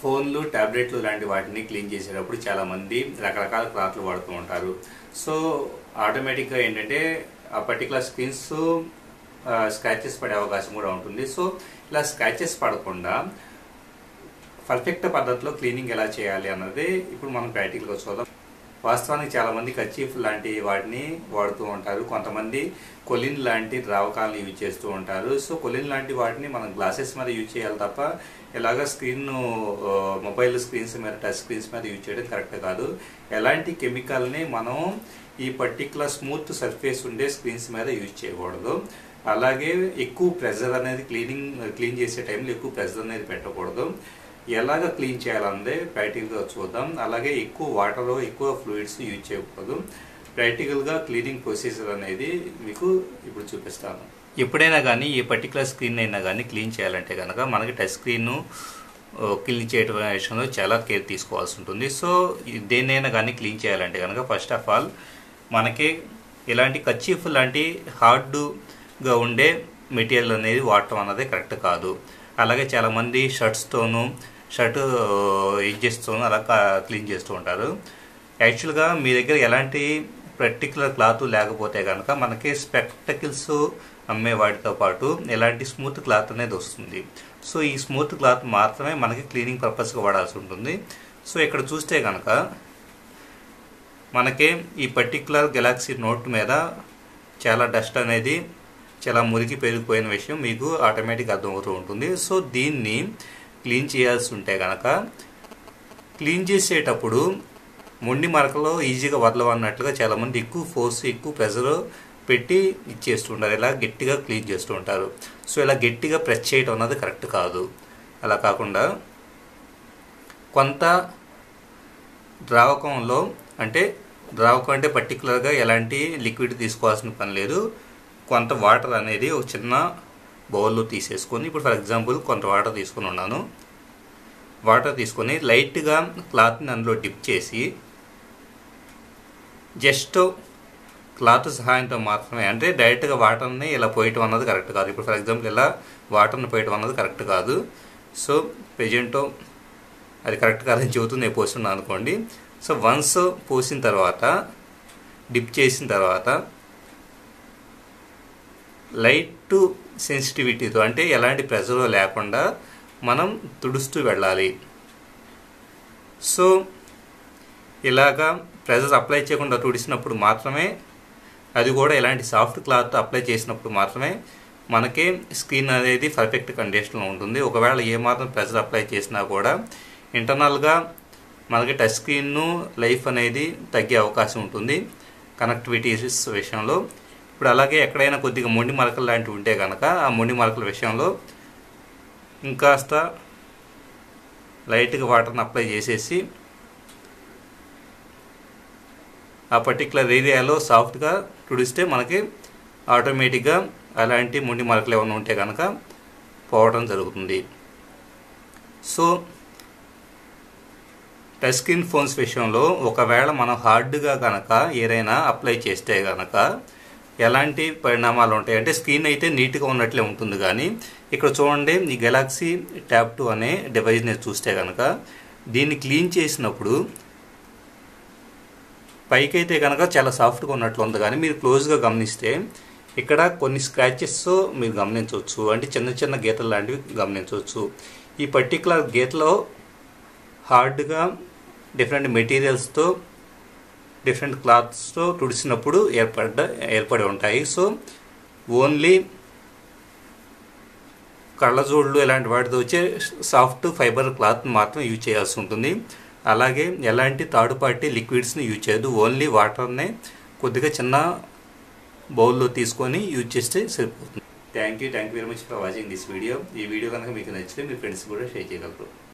ఫోన్లు ట్యాబ్లెట్లు లాంటి వాటిని క్లీన్ చేసేటప్పుడు చాలామంది రకరకాల క్లాత్లు వాడుతూ ఉంటారు. సో ఆటోమేటిక్గా ఏంటంటే ఆ పర్టికులర్ స్క్రీన్స్ స్క్రాచెస్ పడే అవకాశం కూడా ఉంటుంది. సో ఇలా స్క్రాచెస్ పడకుండా పర్ఫెక్ట్ పద్ధతిలో క్లీనింగ్ ఎలా చేయాలి అన్నది ఇప్పుడు మనం ప్రాక్టికల్గా చూద్దాం. వాస్తవానికి చాలామంది కచీఫ్ లాంటి వాటిని వాడుతూ ఉంటారు. కొంతమంది కొలిన్ లాంటి ద్రావకాలను యూజ్ చేస్తూ ఉంటారు. సో కొలిన్ లాంటి వాటిని మనం గ్లాసెస్ మీద యూజ్ చేయాలి తప్ప ఇలాగ స్క్రీన్ మొబైల్ స్క్రీన్స్ మీద టచ్ స్క్రీన్స్ మీద యూజ్ చేయడం కరెక్ట్ కాదు. ఎలాంటి కెమికల్ని మనం ఈ పర్టికులర్ స్మూత్ సర్ఫేస్ ఉండే స్క్రీన్స్ మీద యూజ్ చేయకూడదు. అలాగే ఎక్కువ ప్రెజర్ అనేది క్లీనింగ్ క్లీన్ చేసే టైంలో ఎక్కువ ప్రెజర్ అనేది పెట్టకూడదు. ఎలాగ క్లీన్ చేయాలందే ప్రాక్టికల్గా చూద్దాం. అలాగే ఎక్కువ వాటర్ ఎక్కువ ఫ్లూయిడ్స్ యూజ్ చేయకూడదు. ప్రాక్టికల్గా క్లీనింగ్ ప్రొసీజర్ అనేది మీకు ఇప్పుడు చూపిస్తాను. ఎప్పుడైనా కానీ ఏ పర్టికులర్ స్క్రీన్ అయినా కానీ క్లీన్ చేయాలంటే కనుక మనకి టచ్ స్క్రీన్ క్లీన్ చేయడం విషయంలో చాలా కేర్ తీసుకోవాల్సి ఉంటుంది. సో దేన్నైనా కానీ క్లీన్ చేయాలంటే కనుక ఫస్ట్ ఆఫ్ ఆల్ మనకి ఇలాంటి కచ్చీఫ్ లాంటి హార్డ్గా ఉండే మెటీరియల్ అనేది వాడటం అన్నది కరెక్ట్ కాదు. అలాగే చాలామంది షర్ట్స్తోనూ షర్ట్ చేస్తూ అలా క్లీన్ చేస్తూ ఉంటారు. యాక్చువల్గా మీ దగ్గర ఎలాంటి పర్టికులర్ క్లాత్ లేకపోతే కనుక మనకి స్పెక్టకిల్స్ అమ్మే వాటితో పాటు ఎలాంటి స్మూత్ క్లాత్ అనేది వస్తుంది. సో ఈ స్మూత్ క్లాత్ మాత్రమే మనకి క్లీనింగ్ పర్పస్గా వాడాల్సి ఉంటుంది. సో ఇక్కడ చూస్తే కనుక మనకి ఈ పర్టికులర్ గెలాక్సీ నోట్ మీద చాలా డస్ట్ అనేది చాలా మురికి పెరిగిపోయిన విషయం మీకు ఆటోమేటిక్ అర్థమవుతూ ఉంటుంది. సో దీన్ని క్లీన్ చేయాల్సి ఉంటే కనుక క్లీన్ చేసేటప్పుడు మొండి మరకలో ఈజీగా వదలవన్నట్లుగా చాలామంది ఎక్కువ ఫోర్స్ ఎక్కువ ప్రెజర్ పెట్టి ఇచ్చేస్తుంటారు ఇలా గట్టిగా క్లీన్ చేస్తూ ఉంటారు. సో ఇలా గట్టిగా ప్రెస్ చేయడం అన్నది కరెక్ట్ కాదు. అలా కాకుండా కొంత ద్రావకంలో అంటే ద్రావకం అంటే పర్టికులర్గా ఎలాంటి లిక్విడ్ తీసుకోవాల్సిన పని లేదు. కొంత వాటర్ అనేది ఒక చిన్న బౌల్లో తీసేసుకొని ఇప్పుడు ఫర్ ఎగ్జాంపుల్ కొంత వాటర్ తీసుకొని ఉన్నాను. వాటర్ తీసుకొని లైట్గా క్లాత్ని అందులో డిప్ చేసి జస్ట్ క్లాత్ సహాయంతో మాత్రమే అంటే డైరెక్ట్గా వాటర్ని ఇలా పోయటం అన్నది కరెక్ట్ కాదు. ఇప్పుడు ఫర్ ఎగ్జాంపుల్ ఇలా వాటర్ని పోయటం అన్నది కరెక్ట్ కాదు. సో ప్రజెంట్ అది కరెక్ట్ కాదని చెబుతూ నేను పోస్తున్నాను అనుకోండి. సో వన్స్ పోసిన తర్వాత డిప్ చేసిన తర్వాత లైట్ సెన్సిటివిటీతో అంటే ఎలాంటి ప్రెజర్ లేకుండా మనం తుడుస్తూ వెళ్ళాలి. సో ఇలాగా ప్రెజర్ అప్లై చేయకుండా తుడిసినప్పుడు మాత్రమే అది కూడా ఎలాంటి సాఫ్ట్ క్లాత్ అప్లై చేసినప్పుడు మాత్రమే మనకి స్క్రీన్ అనేది పర్ఫెక్ట్ కండిషన్లో ఉంటుంది. ఒకవేళ ఏమాత్రం ప్రెజర్ అప్లై చేసినా కూడా ఇంటర్నల్గా మనకి టచ్ స్క్రీన్ లైఫ్ అనేది తగ్గే అవకాశం ఉంటుంది. కనెక్టివిటీస్ విషయంలో ఇప్పుడు అలాగే ఎక్కడైనా కొద్దిగా మొండి మరకలు లాంటివి ఉంటే కనుక ఆ మొండి మరకల విషయంలో ఇంకాస్త లైట్గా వాటర్ని అప్లై చేసేసి ఆ పర్టికులర్ ఏరియాలో సాఫ్ట్గా తుడిస్తే మనకి ఆటోమేటిక్గా అలాంటి మొండి మరకలు ఏమైనా ఉంటే కనుక పోవడం జరుగుతుంది. సో టచ్ స్క్రీన్ ఫోన్స్ విషయంలో ఒకవేళ మనం హార్డ్గా కనుక ఏదైనా అప్లై చేస్తే కనుక ఎలాంటి పరిణామాలు ఉంటాయి? అంటే స్క్రీన్ అయితే నీట్గా ఉన్నట్లే ఉంటుంది కానీ ఇక్కడ చూడండి ఈ గెలాక్సీ ట్యాబ్ టూ అనే డివైస్ని చూస్తే కనుక దీన్ని క్లీన్ చేసినప్పుడు పైకి అయితే కనుక చాలా సాఫ్ట్గా ఉన్నట్లు ఉంది. కానీ మీరు క్లోజ్గా గమనిస్తే ఇక్కడ కొన్ని స్క్రాచెస్ మీరు గమనించవచ్చు. అంటే చిన్న చిన్న గీతలు లాంటివి గమనించవచ్చు. ఈ పర్టికులర్ గీతలో హార్డ్గా డిఫరెంట్ మెటీరియల్స్తో డిఫరెంట్ క్లాత్స్తో తుడిచినప్పుడు ఏర్పడ్డ ఏర్పడి ఉంటాయి. సో ఓన్లీ కళ్ళజోళ్ళు ఇలాంటి వాటితో వచ్చే సాఫ్ట్ ఫైబర్ క్లాత్ మాత్రం యూజ్ చేయాల్సి ఉంటుంది. అలాగే ఎలాంటి థర్డ్ పార్టీ లిక్విడ్స్ని యూజ్ చేయదు ఓన్లీ వాటర్నే కొద్దిగా చిన్న బౌల్లో తీసుకొని యూజ్ చేస్తే సరిపోతుంది. Thank you thank you very much for watching this video ఈ వీడియో కనుక మీకు నచ్చితే మీ ఫ్రెండ్స్ కూడా షేర్ చేయగలరు.